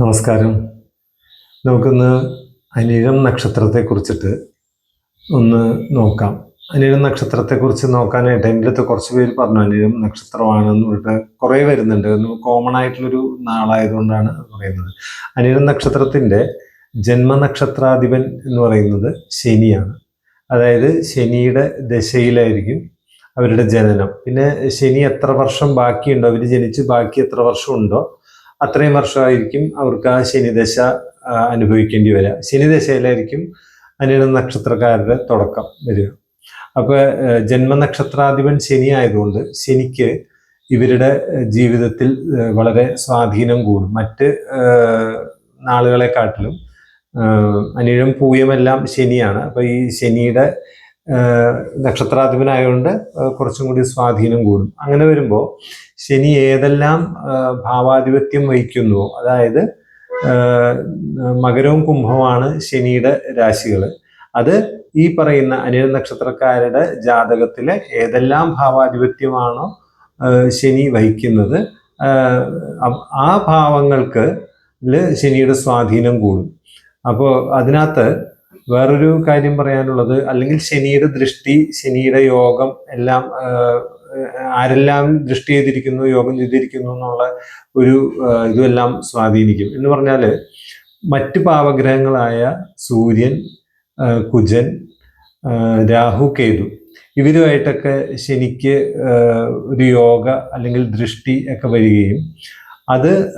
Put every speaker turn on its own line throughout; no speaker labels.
നമസ്കാരം. നമുക്കിന്ന് അനിഴം നക്ഷത്രത്തെ കുറിച്ചിട്ട് ഒന്ന് നോക്കാം. അനിഴം നക്ഷത്രത്തെ കുറിച്ച് നോക്കാനായിട്ട് എന്റെ അടുത്ത് കുറച്ച് പേര് പറഞ്ഞു അനിഴം നക്ഷത്രമാണെന്ന് പറഞ്ഞിട്ട് കുറേ വരുന്നുണ്ട്. കോമൺ ആയിട്ടുള്ളൊരു നാളായതുകൊണ്ടാണ് പറയുന്നത്. അനിഴം നക്ഷത്രത്തിന്റെ ജന്മനക്ഷത്രാധിപൻ എന്ന് പറയുന്നത് ശനിയാണ്. അതായത് ശനിയുടെ ദശയിലായിരിക്കും അവരുടെ ജനനം. പിന്നെ ശനി എത്ര വർഷം ബാക്കിയുണ്ടോ? അവർ ജനിച്ച് ബാക്കി എത്ര വർഷമുണ്ടോ അത്രയും വർഷമായിരിക്കും അവർക്ക് ആ ശനിദശ അനുഭവിക്കേണ്ടി വരിക. ശനിദശയിലായിരിക്കും അനിഴ നക്ഷത്രക്കാരുടെ തുടക്കം വരിക. അപ്പോൾ ജന്മനക്ഷത്രാധിപൻ ശനി ആയതുകൊണ്ട് ശനിക്ക് ഇവരുടെ ജീവിതത്തിൽ വളരെ സ്വാധീനം കൂടും. മറ്റ് നാളുകളെക്കാട്ടിലും അനിഴം പൂയമെല്ലാം ശനിയാണ്. അപ്പോൾ ഈ ശനിയുടെ നക്ഷത്രാധിപനായതുകൊണ്ട് കുറച്ചും കൂടി സ്വാധീനം കൂടും. അങ്ങനെ വരുമ്പോൾ ശനി ഏതെല്ലാം ഭാവാധിപത്യം വഹിക്കുന്നുവോ അതായത് മകരവും കുംഭവുമാണ് ശനിയുടെ രാശികൾ അത് ഈ പറയുന്ന അനിഴ നക്ഷത്രക്കാരുടെ ജാതകത്തിലെ ഏതെല്ലാം ഭാവാധിപത്യമാണോ ശനി വഹിക്കുന്നത് ആ, ഭാവങ്ങൾക്ക് ശനിയുടെ സ്വാധീനം കൂടും. അപ്പോൾ അതിനകത്ത് വേറൊരു കാര്യം പറയാനുള്ളത് അല്ലെങ്കിൽ ശനിയുടെ ദൃഷ്ടി ശനിയുടെ യോഗം എല്ലാം ആരെല്ലാം ദൃഷ്ടി ചെയ്തിരിക്കുന്നു യോഗം ചെയ്തിരിക്കുന്നു എന്നുള്ള ഒരു ഇതുമെല്ലാം സ്വാധീനിക്കും. എന്ന് പറഞ്ഞാൽ മറ്റ് പാവഗ്രഹങ്ങളായ സൂര്യൻ കുജൻ രാഹു കേതു ഇവരുമായിട്ടൊക്കെ ശനിക്ക് ഒരു യോഗ അല്ലെങ്കിൽ ദൃഷ്ടി ഒക്കെ വരികയും അത്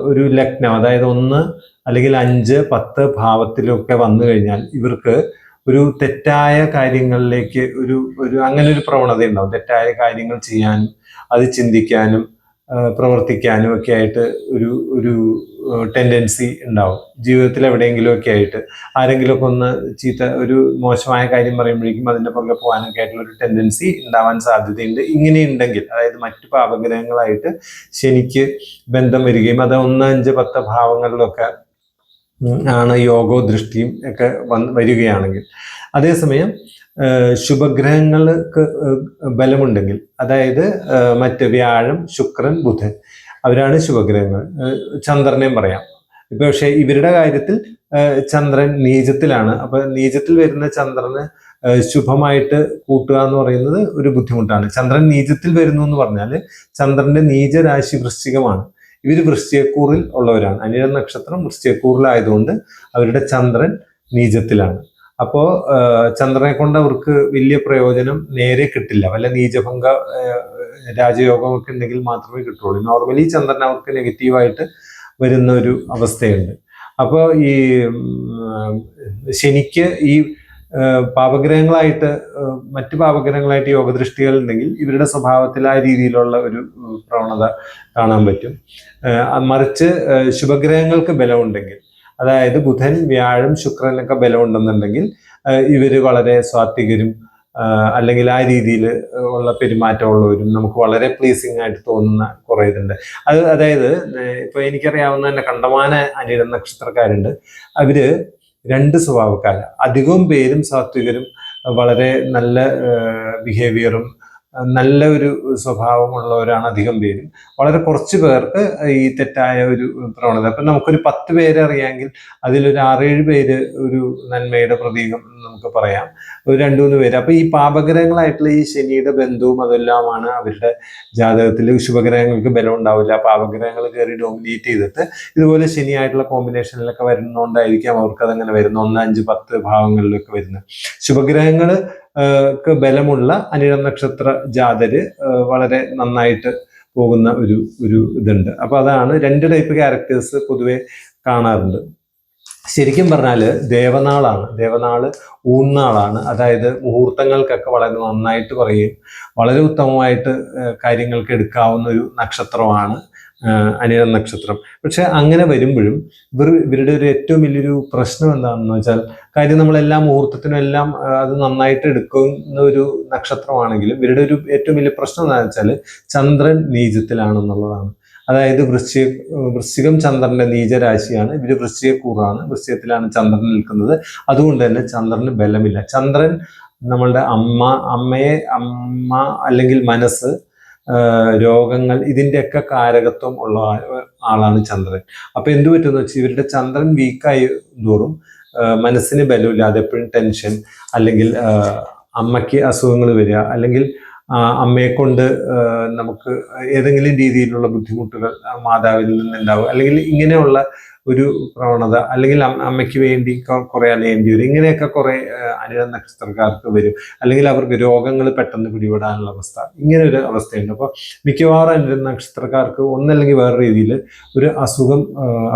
ഒരു ലഗ്നം അതായത് ഒന്ന് അല്ലെങ്കിൽ അഞ്ച് പത്ത് ഭാവത്തിലൊക്കെ വന്നു കഴിഞ്ഞാൽ ഇവർക്ക് ഒരു തെറ്റായ കാര്യങ്ങളിലേക്ക് ഒരു ഒരു അങ്ങനെ ഒരു പ്രവണത ഉണ്ടാവും. തെറ്റായ കാര്യങ്ങൾ ചെയ്യാനും അത് ചിന്തിക്കാനും പ്രവർത്തിക്കാനും ഒക്കെ ആയിട്ട് ഒരു ഒരു ടെൻഡൻസി ഉണ്ടാവും. ജീവിതത്തിൽ എവിടെയെങ്കിലും ഒക്കെ ആയിട്ട് ആരെങ്കിലും ഒക്കെ ഒന്ന് ചീത്ത ഒരു മോശമായ കാര്യം പറയുമ്പോഴേക്കും അതിന്റെ പുറകെ പോകാനൊക്കെ ആയിട്ടുള്ള ഒരു ടെൻഡൻസി ഉണ്ടാവാൻ സാധ്യതയുണ്ട്. ഇങ്ങനെ ഉണ്ടെങ്കിൽ അതായത് മറ്റു പാപഗ്രഹങ്ങളായിട്ട് ശനിക്ക് ബന്ധം വരികയും അത് ഒന്ന് അഞ്ച് പത്ത് ഭാവങ്ങളിലൊക്കെ ആണ് യോഗോ ദൃഷ്ടിയും ഒക്കെ വന്ന് വരികയാണെങ്കിൽ. അതേസമയം ശുഭഗ്രഹങ്ങൾക്ക് ബലമുണ്ടെങ്കിൽ അതായത് മറ്റ് വ്യാഴം ശുക്രൻ ബുധൻ അവരാണ് ശുഭഗ്രഹങ്ങൾ. ചന്ദ്രനെയും പറയാം. ഇപ്പൊ പക്ഷെ ഇവരുടെ കാര്യത്തിൽ ചന്ദ്രൻ നീചത്തിലാണ്. അപ്പൊ നീചത്തിൽ വരുന്ന ചന്ദ്രന് ശുഭമായിട്ട് കൂട്ടുക എന്ന് പറയുന്നത് ഒരു ബുദ്ധിമുട്ടാണ്. ചന്ദ്രൻ നീചത്തിൽ വരുന്നു എന്ന് പറഞ്ഞാൽ ചന്ദ്രന്റെ നീചരാശി വൃശ്ചികമാണ്. ഇവർ വൃശ്ചിയക്കൂറിൽ ഉള്ളവരാണ്. അനിഴ നക്ഷത്രം വൃശ്ചിയക്കൂറിലായതുകൊണ്ട് അവരുടെ ചന്ദ്രൻ നീചത്തിലാണ്. അപ്പോൾ ചന്ദ്രനെ കൊണ്ട് അവർക്ക് വലിയ പ്രയോജനം നേരെ കിട്ടില്ല. വല്ല നീചഭംഗ രാജയോഗമൊക്കെ ഉണ്ടെങ്കിൽ മാത്രമേ കിട്ടുള്ളൂ. നോർമലി ചന്ദ്രൻ അവർക്ക് നെഗറ്റീവായിട്ട് വരുന്ന ഒരു അവസ്ഥയുണ്ട്. അപ്പോൾ ഈ ശനിക്ക് ഈ പാപഗ്രഹങ്ങളായിട്ട് മറ്റു പാപഗ്രഹങ്ങളായിട്ട് യോഗദൃഷ്ടികൾ ഉണ്ടെങ്കിൽ ഇവരുടെ സ്വഭാവത്തിൽ ആ രീതിയിലുള്ള ഒരു പ്രവണത കാണാൻ പറ്റും. മറിച്ച് ശുഭഗ്രഹങ്ങൾക്ക് ബലമുണ്ടെങ്കിൽ അതായത് ബുധൻ വ്യാഴം ശുക്രനൊക്കെ ബലമുണ്ടെന്നുണ്ടെങ്കിൽ ഇവർ വളരെ സ്വാത്വികരും അല്ലെങ്കിൽ ആ രീതിയിൽ ഉള്ള പെരുമാറ്റമുള്ളവരും നമുക്ക് വളരെ പ്ലീസിങ് ആയിട്ട് തോന്നുന്ന കുറേ ഇതുണ്ട്. അത് അതായത് ഇപ്പോൾ ഇപ്പൊ എനിക്കറിയാവുന്ന തന്നെ കണ്ടമാന അനിര നക്ഷത്രക്കാരുണ്ട്. അവർ രണ്ട് സ്വഭാവക്കാര്. അധികവും പേരും സാത്വികരും വളരെ നല്ല ബിഹേവിയറും നല്ല ഒരു സ്വഭാവമുള്ളവരാണ് അധികം പേരും. വളരെ കുറച്ച് പേർക്ക് ഈ തെറ്റായ ഒരു പ്രവണത. അപ്പം നമുക്കൊരു പത്ത് പേരെ അറിയാമെങ്കിൽ അതിലൊരു ആറേഴ് പേര് ഒരു നന്മയുടെ പ്രതീകം നമുക്ക് പറയാം. ഒരു രണ്ടു മൂന്ന് പേര്. അപ്പൊ ഈ പാപഗ്രഹങ്ങളായിട്ടുള്ള ഈ ശനിയുടെ ബന്ധവും അതെല്ലാമാണ് അവരുടെ ജാതകത്തിൽ ശുഭഗ്രഹങ്ങൾക്ക് ബലം ഉണ്ടാവില്ല. പാപഗ്രഹങ്ങൾ കയറി ഡോമിനേറ്റ് ചെയ്തിട്ട് ഇതുപോലെ ശനിയായിട്ടുള്ള കോമ്പിനേഷനിലൊക്കെ വരുന്നതുകൊണ്ടായിരിക്കാം അവർക്ക് അതങ്ങനെ വരുന്ന ഒന്ന് അഞ്ച് പത്ത് ഭാവങ്ങളിലൊക്കെ വരുന്നത്. ശുഭഗ്രഹങ്ങൾ ബലമുള്ള അനിഴ നക്ഷത്ര ജാതര് വളരെ നന്നായിട്ട് പോകുന്ന ഒരു ഒരു ഇതുണ്ട്. അപ്പൊ അതാണ് രണ്ട് ടൈപ്പ് ക്യാരക്ടേഴ്സ് പൊതുവെ കാണാറുണ്ട്. ശരിക്കും പറഞ്ഞാൽ ദേവനാളാണ്. ദേവനാൾ ഊന്നാളാണ് അതായത് മുഹൂർത്തങ്ങൾക്കൊക്കെ വളരെ നന്നായിട്ട് പറയുകയും വളരെ ഉത്തമമായിട്ട് കാര്യങ്ങൾക്ക് എടുക്കാവുന്ന ഒരു നക്ഷത്രമാണ് ആ, നക്ഷത്രം. പക്ഷെ അങ്ങനെ വരുമ്പോഴും ഇവർ ഇവരുടെ ഒരു ഏറ്റവും വലിയൊരു പ്രശ്നം എന്താണെന്ന് വെച്ചാൽ കാര്യം നമ്മളെല്ലാ മുഹൂർത്തത്തിനും എല്ലാം അത് നന്നായിട്ട് എടുക്കുന്ന ഒരു നക്ഷത്രമാണെങ്കിലും ഇവരുടെ ഒരു ഏറ്റവും വലിയ പ്രശ്നം എന്താണെന്ന് വെച്ചാൽ ചന്ദ്രൻ നീചത്തിലാണെന്നുള്ളതാണ്. അതായത് വൃശ്ചിക വൃശ്ചികം ചന്ദ്രന്റെ നീചരാശിയാണ്. ഇവർ വൃശ്ചികക്കൂറാണ്. വൃശ്ചികത്തിലാണ് ചന്ദ്രൻ നിൽക്കുന്നത്. അതുകൊണ്ട് തന്നെ ചന്ദ്രന് ബലമില്ല. ചന്ദ്രൻ നമ്മളുടെ അമ്മ അമ്മയെ അമ്മ അല്ലെങ്കിൽ മനസ്സ് രോഗങ്ങൾ ഇതിന്റെയൊക്കെ കാരകത്വം ഉള്ള ആളാണ് ചന്ദ്രൻ. അപ്പൊ എന്ത് പറ്റുമെന്ന് വെച്ചാൽ ഇവരുടെ ചന്ദ്രൻ വീക്കായി തോറും മനസ്സിന് ബലമില്ലാതെ എപ്പോഴും ടെൻഷൻ അല്ലെങ്കിൽ അമ്മയ്ക്ക് അസുഖങ്ങൾ വരിക അല്ലെങ്കിൽ അമ്മയെ കൊണ്ട് നമുക്ക് ഏതെങ്കിലും രീതിയിലുള്ള ബുദ്ധിമുട്ടുകൾ മാതാവിൽ നിന്നുണ്ടാവുക അല്ലെങ്കിൽ ഇങ്ങനെയുള്ള ഒരു പ്രവണത അല്ലെങ്കിൽ അമ്മയ്ക്ക് വേണ്ടി കുറെ അലയേണ്ടി വരും. ഇങ്ങനെയൊക്കെ കുറെ അനിഴ നക്ഷത്രക്കാർക്ക് വരും. അല്ലെങ്കിൽ അവർക്ക് രോഗങ്ങൾ പെട്ടെന്ന് പിടിപെടാനുള്ള അവസ്ഥ. ഇങ്ങനെ ഒരു അവസ്ഥയുണ്ട്. അപ്പോൾ മിക്കവാറും അനുര നക്ഷത്രക്കാർക്ക് ഒന്നല്ലെങ്കിൽ വേറെ രീതിയിൽ ഒരു അസുഖം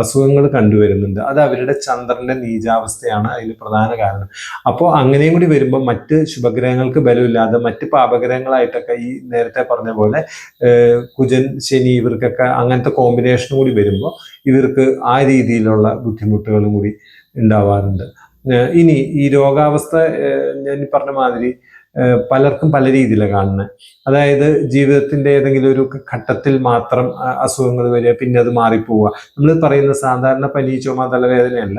അസുഖങ്ങൾ കണ്ടുവരുന്നുണ്ട്. അത് അവരുടെ ചന്ദ്രന്റെ നീചാവസ്ഥയാണ് അതിന് പ്രധാന കാരണം. അപ്പോൾ അങ്ങനെയും കൂടി വരുമ്പോൾ മറ്റ് ശുഭഗ്രഹങ്ങൾക്ക് ബലമില്ലാതെ മറ്റ് പാപഗ്രഹങ്ങളായിട്ടൊക്കെ ഈ നേരത്തെ പറഞ്ഞ പോലെ കുജൻ ശനി ഇവർക്കൊക്കെ അങ്ങനത്തെ കോമ്പിനേഷൻ കൂടി വരുമ്പോൾ ഇവർക്ക് ആ രീതിയിലുള്ള ബുദ്ധിമുട്ടുകളും കൂടി ഉണ്ടാവാറുണ്ട്. ഇനി ഈ രോഗാവസ്ഥ ഞാൻ പറഞ്ഞ മാതിരി പലർക്കും പല രീതിയിലാണ് കാണുന്നത് അതായത് ജീവിതത്തിന്റെ ഏതെങ്കിലും ഒരു ഘട്ടത്തിൽ മാത്രം അസുഖങ്ങൾ വരിക പിന്നെ അത് മാറിപ്പോവുക. നമ്മൾ പറയുന്ന സാധാരണ പനി ചുമ തലവേദനയല്ല.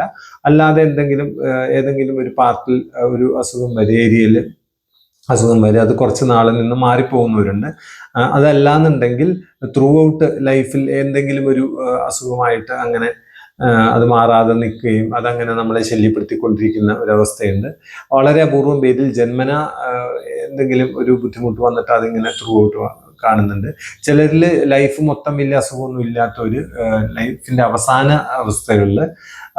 അല്ലാതെ എന്തെങ്കിലും ഏതെങ്കിലും ഒരു പാർട്ടിൽ ഒരു അസുഖം വരെ ഏരിയയിൽ അസുഖം വരെ അത് കുറച്ച് നാളിൽ നിന്ന് മാറിപ്പോകുന്നവരുണ്ട്. അതല്ല അതല്ലാന്നുണ്ടെങ്കിൽ ത്രൂ ഔട്ട് ലൈഫിൽ എന്തെങ്കിലും ഒരു അസുഖമായിട്ട് അങ്ങനെ അത് മാറാതെ നിൽക്കുകയും അതങ്ങനെ നമ്മളെ ശല്യപ്പെടുത്തിക്കൊണ്ടിരിക്കുന്ന ഒരവസ്ഥയുണ്ട്. വളരെ അപൂർവം പേരിൽ ജന്മന എന്തെങ്കിലും ഒരു ബുദ്ധിമുട്ട് വന്നിട്ട് അതിങ്ങനെ ത്രൂ ഔട്ട് കാണുന്നുണ്ട്. ചിലരിൽ ലൈഫ് മൊത്തം വലിയ അസുഖമൊന്നും ഇല്ലാത്തവര് ലൈഫിന്റെ അവസാന അവസ്ഥകളിൽ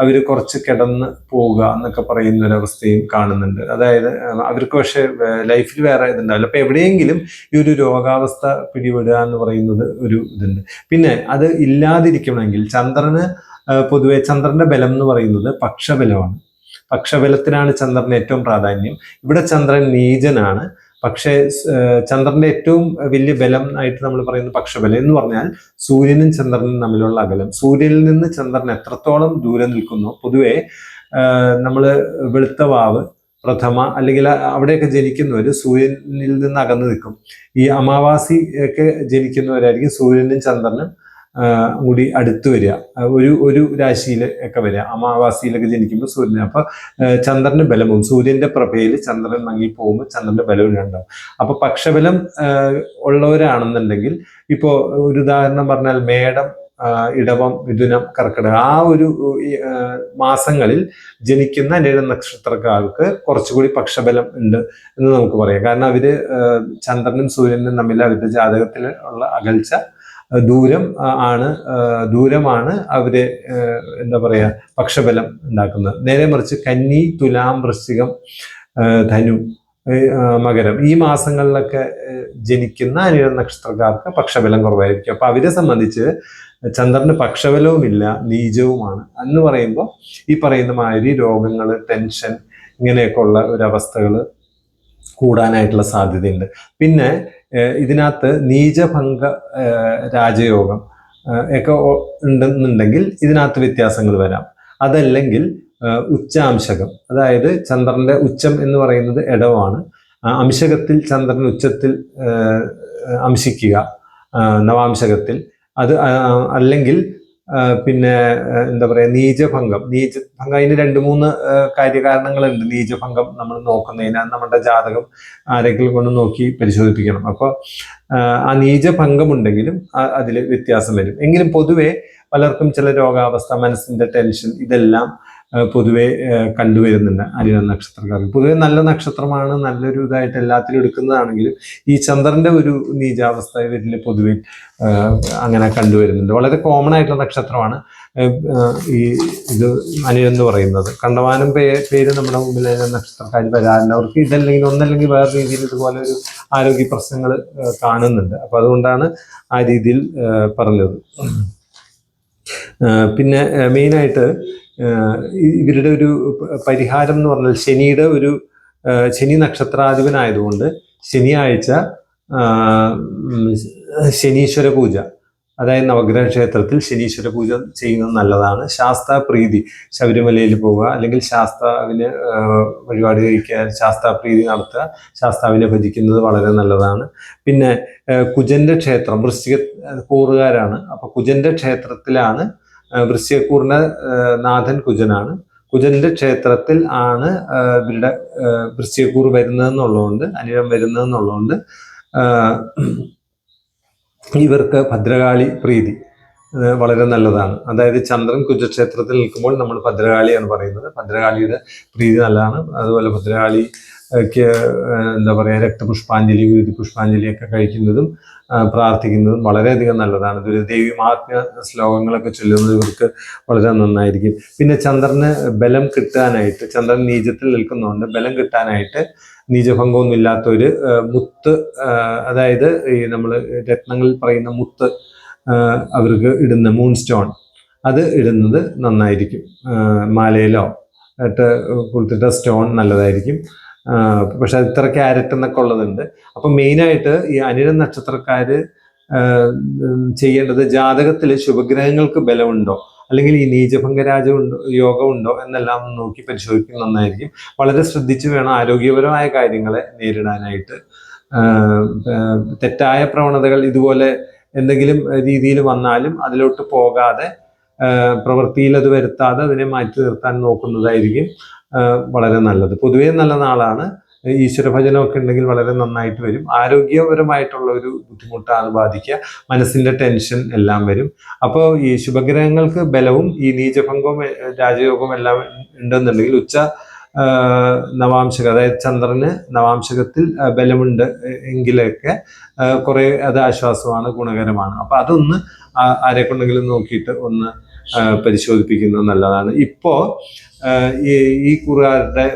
അവർ കുറച്ച് കിടന്ന് പോവുക എന്നൊക്കെ പറയുന്ന ഒരു അവസ്ഥയും കാണുന്നുണ്ട്. അതായത് അവർക്ക് പക്ഷേ ലൈഫിൽ വേറെ ഇതുണ്ടാവില്ല. അപ്പൊ എവിടെയെങ്കിലും ഈ ഒരു രോഗാവസ്ഥ പിടിപെടുക എന്ന് പറയുന്നത് ഒരു ഇതുണ്ട്. പിന്നെ അത് ഇല്ലാതിരിക്കണമെങ്കിൽ ചന്ദ്രന് പൊതുവെ ചന്ദ്രന്റെ ബലം എന്ന് പറയുന്നത് പക്ഷബലമാണ്. പക്ഷബലത്തിനാണ് ചന്ദ്രന് ഏറ്റവും പ്രാധാന്യം. ഇവിടെ ചന്ദ്രൻ നീചനാണ്. പക്ഷേ ചന്ദ്രന്റെ ഏറ്റവും വലിയ ബലം ആയിട്ട് നമ്മൾ പറയുന്ന പക്ഷബലം എന്ന് പറഞ്ഞാൽ സൂര്യനും ചന്ദ്രനും തമ്മിലുള്ള അകലം. സൂര്യനിൽ നിന്ന് ചന്ദ്രൻ എത്രത്തോളം ദൂരെ നിൽക്കുന്നു? പൊതുവെ നമ്മൾ വെളുത്ത വാവ് പ്രഥമ അല്ലെങ്കിൽ അവിടെയൊക്കെ ജനിക്കുന്നവർ സൂര്യനിൽ നിന്ന് അകന്നു നിൽക്കും. ഈ അമാവാസി ഒക്കെ ജനിക്കുന്നവരായിരിക്കും സൂര്യനും ചന്ദ്രനും. കൂടി അടുത്ത് വരിക. ഒരു ഒരു രാശിയിൽ ഒക്കെ വരിക. അമാവാസിയിലൊക്കെ ജനിക്കുമ്പോൾ സൂര്യൻ അപ്പൊ ചന്ദ്രന്റെ ചന്ദ്രന് ബലവും സൂര്യന്റെ പ്രഭയിൽ ചന്ദ്രൻ മങ്ങി പോകുമ്പോൾ ചന്ദ്രന്റെ ബലവും ഉണ്ടാവും. അപ്പൊ പക്ഷബലം ഉള്ളവരാണെന്നുണ്ടെങ്കിൽ ഇപ്പോ ഒരു ഉദാഹരണം പറഞ്ഞാൽ മേടം ഇടവം മിഥുനം കർക്കിടകം ആ ഒരു മാസങ്ങളിൽ ജനിക്കുന്ന അനിഴ നക്ഷത്രക്കാർക്ക് കുറച്ചുകൂടി പക്ഷബലം ഉണ്ട് എന്ന് നമുക്ക് പറയാം. കാരണം അവർ ചന്ദ്രനും സൂര്യനും തമ്മിൽ അവരുടെ ജാതകത്തിൽ ഉള്ള അകൽച്ച ദൂരം ആണ് ദൂരമാണ് അവർ എന്താ പറയുക പക്ഷബലം ഉണ്ടാക്കുന്നത്. നേരെ മറിച്ച് കന്നി തുലാം വൃശ്ചികം ധനു മകരം. ഈ മാസങ്ങളിലൊക്കെ ജനിക്കുന്ന അനിഴ നക്ഷത്രക്കാർക്ക് പക്ഷബലം കുറവായിരിക്കും. അപ്പൊ അവരെ സംബന്ധിച്ച് ചന്ദ്രന് പക്ഷബലവുമില്ല നീചവുമാണ്. എന്ന് പറയുമ്പോൾ ഈ പറയുന്ന മാതിരി രോഗങ്ങൾ ടെൻഷൻ ഇങ്ങനെയൊക്കെ ഉള്ള ഒരവസ്ഥകൾ കൂടാനായിട്ടുള്ള സാധ്യതയുണ്ട്. പിന്നെ ഇതിനകത്ത് നീചഭംഗ രാജയോഗം ഒക്കെ ഉണ്ടെന്നുണ്ടെങ്കിൽ ഇതിനകത്ത് വ്യത്യാസങ്ങൾ വരാം. അതല്ലെങ്കിൽ ഉച്ചാംശകം അതായത് ചന്ദ്രന്റെ ഉച്ചം എന്ന് പറയുന്നത് ഇടവാണ്. അംശകത്തിൽ ചന്ദ്രൻ ഉച്ചത്തിൽ അംശിക്കുക നവാംശകത്തിൽ. അത് അല്ലെങ്കിൽ പിന്നെ എന്താ പറയാ നീചഭംഗം. നീച ഭംഗം അതിന് രണ്ട് മൂന്ന് കാര്യകാരണങ്ങളുണ്ട്. നീചഭംഗം നമ്മൾ നോക്കുന്നതിന് നമ്മുടെ ജാതകം ആരെങ്കിലും കൊണ്ട് നോക്കി പരിശോധിപ്പിക്കണം. അപ്പോൾ ആ നീചഭംഗം ഉണ്ടെങ്കിലും അതിൽ വ്യത്യാസം വരും. എങ്കിലും പൊതുവെ പലർക്കും ചില രോഗാവസ്ഥ മനസ്സിന്റെ ടെൻഷൻ ഇതെല്ലാം പൊതുവെ കണ്ടുവരുന്നുണ്ട് അനിഴ നക്ഷത്രക്കാർക്ക് പൊതുവെ നല്ല നക്ഷത്രമാണ് നല്ലൊരു ഇതായിട്ട് എല്ലാത്തിലും എടുക്കുന്നതാണെങ്കിലും ഈ ചന്ദ്രന്റെ ഒരു നീചാവസ്ഥ ഇവരിൽ പൊതുവെ അങ്ങനെ കണ്ടുവരുന്നുണ്ട്. വളരെ കോമൺ ആയിട്ടുള്ള നക്ഷത്രമാണ്. ഈ ഇത് എന്ന് പറയുന്നത്. കണ്ടവാനം പേ പേര് നമ്മുടെ മുമ്പിൽ നക്ഷത്രക്കാർ വരാറുണ്ട്. അവർക്ക് ഇതല്ലെങ്കിൽ ഒന്നല്ലെങ്കിൽ വേറെ രീതിയിൽ ഇതുപോലെ ഒരു ആരോഗ്യ പ്രശ്നങ്ങൾ കാണുന്നുണ്ട്. അപ്പൊ അതുകൊണ്ടാണ് ആ രീതിയിൽ പറഞ്ഞത്. പിന്നെ മെയിനായിട്ട് ഇവരുടെ ഒരു പരിഹാരം എന്ന് പറഞ്ഞാൽ ശനിയുടെ ഒരു ശനി നക്ഷത്രാധിപനായതുകൊണ്ട് ശനിയാഴ്ച ശനീശ്വര പൂജ. അതായത് നവഗ്രഹ ക്ഷേത്രത്തിൽ ശനീശ്വര പൂജ ചെയ്യുന്നത് നല്ലതാണ്. ശാസ്ത്ര പ്രീതി ശബരിമലയിൽ പോവുക അല്ലെങ്കിൽ ശാസ്താവിന് വഴിപാട് കഴിക്കുക ശാസ്താപ്രീതി നടത്തുക ശാസ്താവിനെ ഭജിക്കുന്നത് വളരെ നല്ലതാണ്. പിന്നെ കുജന്റെ ക്ഷേത്രം വൃശ്ചിക കൂറുകാരാണ്. അപ്പൊ കുജന്റെ ക്ഷേത്രത്തിലാണ് ആ, വൃശ്ചികക്കൂറിന്റെ നാഥൻ കുജനാണ്. കുജന്റെ ക്ഷേത്രത്തിൽ ആണ് ഇവരുടെ വൃശ്യക്കൂർ വരുന്നതെന്നുള്ളതുകൊണ്ട് അനിഴം വരുന്നതെന്നുള്ളതുകൊണ്ട് ഇവർക്ക് ഭദ്രകാളി പ്രീതി വളരെ നല്ലതാണ്. അതായത് ചന്ദ്രൻ കുജക്ഷേത്രത്തിൽ നിൽക്കുമ്പോൾ നമ്മൾ ഭദ്രകാളിയാണ് പറയുന്നത്. ഭദ്രകാളിയുടെ പ്രീതി നല്ലതാണ്. അതുപോലെ ഭദ്രകാളിക്ക് ഏഹ് എന്താ പറയുക രക്തപുഷ്പാഞ്ജലി വിരുദ്ധ പുഷ്പാഞ്ജലിയൊക്കെ കഴിക്കുന്നതും പ്രാർത്ഥിക്കുന്നതും വളരെയധികം നല്ലതാണ്. ഇതൊരു ദേവി മഹാത്മ്യ ശ്ലോകങ്ങളൊക്കെ ചൊല്ലുന്നത് ഇവർക്ക് വളരെ നന്നായിരിക്കും. പിന്നെ ചന്ദ്രന് ബലം കിട്ടാനായിട്ട് ചന്ദ്രൻ നീജത്തിൽ നിൽക്കുന്നതുകൊണ്ട് ബലം കിട്ടാനായിട്ട് നീചഭംഗമൊന്നും ഇല്ലാത്ത ഒരു മുത്ത് അതായത് ഈ നമ്മൾ രത്നങ്ങളിൽ പറയുന്ന മുത്ത് അവർക്ക് ഇടുന്ന മൂൺ സ്റ്റോൺ അത് ഇടുന്നത് നന്നായിരിക്കും. മാലയിലോ ഇട്ട് കൊടുത്തിട്ട സ്റ്റോൺ നല്ലതായിരിക്കും. പക്ഷെ ഇത്ര ക്യാരറ്റ് എന്നൊക്കെ ഉള്ളതുണ്ട്. അപ്പം മെയിനായിട്ട് ഈ അനിഴ നക്ഷത്രക്കാർ ചെയ്യേണ്ടത് ജാതകത്തിൽ ശുഭഗ്രഹങ്ങൾക്ക് ബലമുണ്ടോ? അല്ലെങ്കിൽ ഈ നീചഭംഗരാജ ഉണ്ടോ യോഗം ഉണ്ടോ എന്നെല്ലാം നോക്കി പരിശോധിക്കുന്നത് നന്നായിരിക്കും. വളരെ ശ്രദ്ധിച്ചു വേണം ആരോഗ്യപരമായ കാര്യങ്ങളെ നേരിടാനായിട്ട്. തെറ്റായ പ്രവണതകൾ ഇതുപോലെ എന്തെങ്കിലും രീതിയിൽ വന്നാലും അതിലോട്ട് പോകാതെ പ്രവൃത്തിയിൽ അത് വരുത്താതെ അതിനെ മാറ്റി നിർത്താൻ നോക്കുന്നതായിരിക്കും. വളരെ നല്ലത്. പൊതുവേ നല്ല നാളാണ്. ഈശ്വര ഭജനമൊക്കെ ഉണ്ടെങ്കിൽ വളരെ നന്നായിട്ട് വരും. ആരോഗ്യപരമായിട്ടുള്ള ഒരു ബുദ്ധിമുട്ടാണ് ബാധിക്കുക. മനസ്സിന്റെ ടെൻഷൻ എല്ലാം വരും. അപ്പോൾ ഈ ശുഭഗ്രഹങ്ങൾക്ക് ബലവും ഈ നീചഭംഗവും രാജയോഗവും എല്ലാം ഉണ്ടെന്നുണ്ടെങ്കിൽ ഉച്ച നവാംശക അതായത് ചന്ദ്രന് നവാംശകത്തിൽ ബലമുണ്ട് എങ്കിലൊക്കെ കുറേ അത് ആശ്വാസമാണ് ഗുണകരമാണ്. അപ്പോൾ അതൊന്ന് ആരെക്കൊണ്ടെങ്കിലും ആരെ കൊണ്ടെങ്കിലും നോക്കിയിട്ട് ഒന്ന് പരിശോധിപ്പിക്കുന്നത് നല്ലതാണ്. ഇപ്പോൾ ഈ കുറുകാരുടെ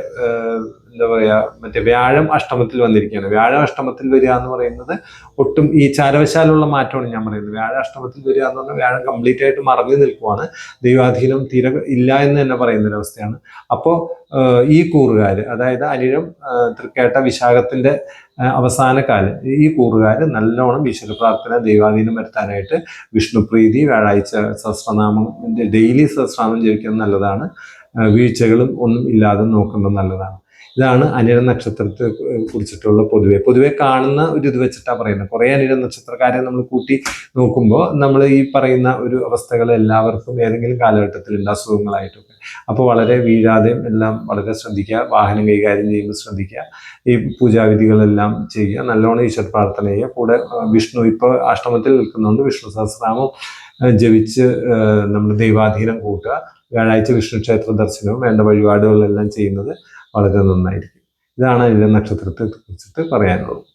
എന്താ പറയാ മറ്റേ വ്യാഴം അഷ്ടമത്തിൽ വന്നിരിക്കുകയാണ്. വ്യാഴം അഷ്ടമത്തിൽ വരിക എന്ന് പറയുന്നത് ഒട്ടും ഈ ചാരവശാലുള്ള മാറ്റമാണ് ഞാൻ പറയുന്നത്. വ്യാഴം അഷ്ടമത്തിൽ വരിക എന്ന് പറഞ്ഞാൽ വ്യാഴം കംപ്ലീറ്റ് ആയിട്ട് മറഞ്ഞു നിൽക്കുവാണ്. ദൈവാധീനം തീരെ ഇല്ല എന്ന് തന്നെ പറയുന്ന ഒരവസ്ഥയാണ് അപ്പോൾ ഈ കൂറുകാർ അതായത് അനിഴം ആ, തൃക്കേട്ട വിശാഖത്തിന്റെ അവസാന കാലം ഈ കൂറുകാർ നല്ലോണം ഈശ്വര പ്രാർത്ഥന ദൈവാധീനം വരുത്താനായിട്ട് വിഷ്ണുപ്രീതി വ്യാഴാഴ്ച സഹസ്രനാമം ഡെയിലി സഹസ്രനാമം ജീവിക്കുന്നത് നല്ലതാണ്. വീഴ്ചകളും ഒന്നും ഇല്ലാതെ നോക്കുന്നത് നല്ലതാണ്. ഇതാണ് അനിര നക്ഷത്രത്തെ കുറിച്ചിട്ടുള്ള പൊതുവെ. പൊതുവെ കാണുന്ന ഒരു ഇത് വെച്ചിട്ടാണ് പറയുന്നത്. കുറേ അനിര നക്ഷത്രക്കാരെ നമ്മൾ കൂട്ടി നോക്കുമ്പോൾ നമ്മൾ ഈ പറയുന്ന ഒരു അവസ്ഥകൾ എല്ലാവർക്കും ഏതെങ്കിലും കാലഘട്ടത്തിലുണ്ട് അസുഖങ്ങളായിട്ടൊക്കെ. അപ്പോൾ വളരെ വീഴാതെയും എല്ലാം വളരെ ശ്രദ്ധിക്കുക. വാഹനം കൈകാര്യം ചെയ്യുമ്പോൾ ശ്രദ്ധിക്കുക. ഈ പൂജാവിധികളെല്ലാം ചെയ്യുക. നല്ലോണം ഈശ്വര പ്രാർത്ഥന ചെയ്യുക. കൂടെ വിഷ്ണു ഇപ്പോൾ അഷ്ടമത്തിൽ നിൽക്കുന്നുണ്ട് വിഷ്ണു സഹസ്രനാമം ജപിച്ച് നമ്മൾ ദൈവാധീനം കൂട്ടുക. വ്യാഴാഴ്ച വിഷ്ണു ക്ഷേത്ര ദർശനവും വേണ്ട വഴിപാടുകളെല്ലാം ചെയ്യുന്നത് വളരെ നന്നായിരിക്കും. ഇതാണ് അതിലെ നക്ഷത്രത്തെ കുറിച്ചിട്ട് പറയാനുള്ളത്.